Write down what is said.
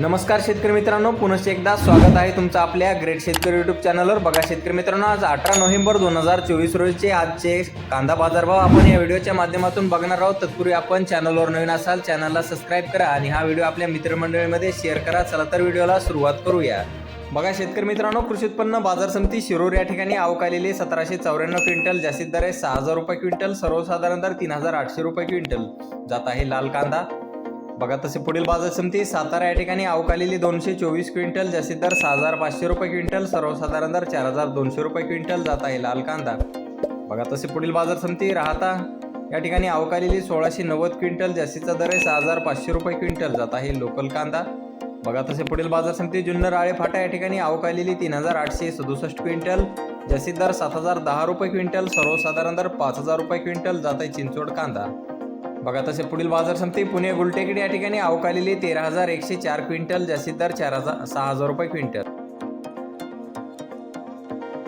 नमस्कार शेतकरी मित्रांनो पुनश्च एकदा स्वागत आहे तुमचं आपल्या ग्रेट शेतकरी युट्यूब चॅनलवर बघा शेतकरी मित्रांनो आज अठरा नोव्हेंबर दोन हजार चोवीस रोजीचे आजचे कांदा बाजारभाव आपण या व्हिडिओच्या माध्यमातून बघणार आहोत. तत्पूर्वी आपण चॅनलवर नवीन असाल चॅनलला सबस्क्राईब करा आणि हा व्हिडिओ आपल्या मित्रमंडळीमध्ये शेअर करा. चला तर व्हिडिओला सुरुवात करूया. बघा शेतकरी मित्रांनो कृषी उत्पन्न बाजार समिती शिरूर या ठिकाणी आवकालेली सतराशे चौऱ्याण्णव क्विंटल जास्तीत दर आहे सहा हजार रुपये क्विंटल सर्वसाधारण दर तीन हजार आठशे रुपये क्विंटल. जात आहे लाल कांदा. बघा तसे पुढील बाजार समिती सातारा या ठिकाणी अवकालेली दोनशे चोवीस क्विंटल जास्तीत दर सहा हजार पाचशे रुपये क्विंटल सर्वसाधारण दर चार हजार दोनशे रुपये क्विंटल जात आहे लाल कांदा. बघा तसे पुढील बाजार समिती राहता या ठिकाणी अवकालेली सोळाशे नव्वद क्विंटल जास्तीचा दर आहे सहा हजार पाचशे रुपये क्विंटल जात आहे लोकल कांदा. बघा तसे पुढील बाजार समिती जुन्नर आळे फाटा या ठिकाणी अवकालेली तीन हजार आठशे सदुसष्ट क्विंटल जास्तीत दर सात हजार दहा रुपये क्विंटल सर्वसाधारण दर पाच हजार रुपये क्विंटल जात आहे चिंचवड कांदा. बघा तसे पुढील बाजार समिती पुणे गुलटेकडी या ठिकाणी अवकालेली तेरा हजार एकशे चार क्विंटल जास्तीत दर चार हजार सहा हजार रुपये क्विंटल.